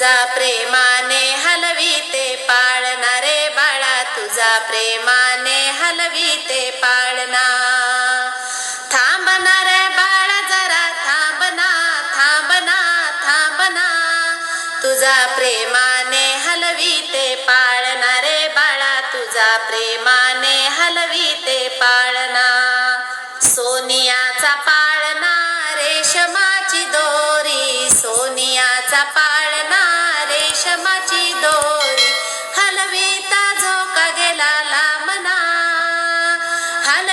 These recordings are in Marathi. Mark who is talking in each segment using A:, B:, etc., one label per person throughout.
A: तुझा प्रेमाने हलवीते पाळणारे बाळा तुझा प्रेमाने हलविते पाळणा. थांबणार रे बाळा जरा थांबना थांबना थांबना. तुझा प्रेमाने हलवीते पाळणारे बाळा तुझा प्रेमाने हलविते पाळणा. सोनियाचा पाळ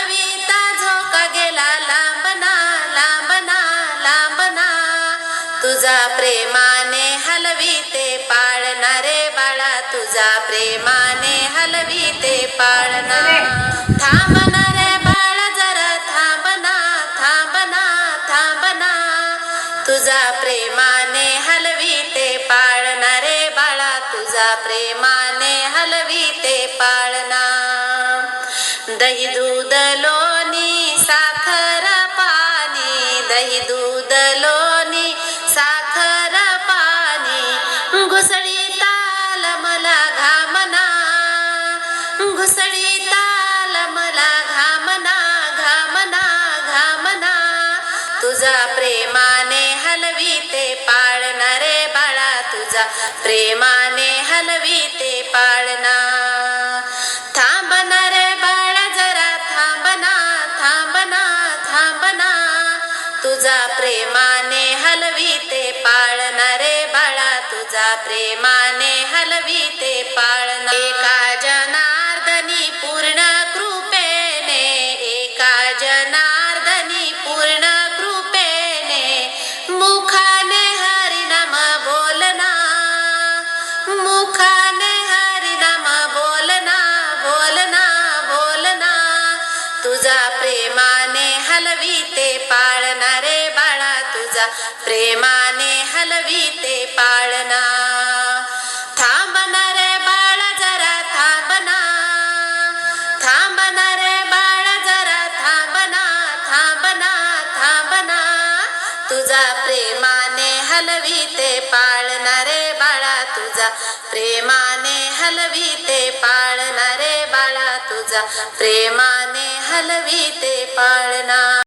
A: कविता झोका गेला लांबना लांबना लांबना. तुझा प्रेमाने हलवीते पाळणारे बाळा तुझा प्रेमाने हलवीते पाळणा. थांबना रे बाळा जरा थांबना थांबना थांबना. तुझा प्रेमाने हलवीते पाळणारे बाळा तुझा प्रेमाने हलवीते दही दूध लोणी साखर पाणी. दही दूध लोणी साखर पाणी. घुसळी ताल मला घामना. घुसळी ताल मला घामना घामना घामना. तुझा प्रेमाने हलवी ते पाळणारे बाळा. तुझा प्रेमाने हलवीते पाळणा. पाळना प्रेमाने हलवीते पाळणारे बाळा तुझा प्रेमाने हलवीते पाळणा एका जनार्दनी पूर्ण कृपेने एका जनार्दनी पूर्ण कृपेने मुखा प्रेमाने प्रेमाने पाळणार पाळणारे बाळा तुझा. प्रेमाने हलवीते पाळणा. पाळना रे बाळा जरा थांबना. थांबणार रे बाळा जरा थांबना थांबना थांबना. तुझा प्रेमाने हलवीते पाळणारे बाळा तुझा. प्रेमाने हलवी ते पाळना तुझा प्रेमाने हलवीते पाळणा.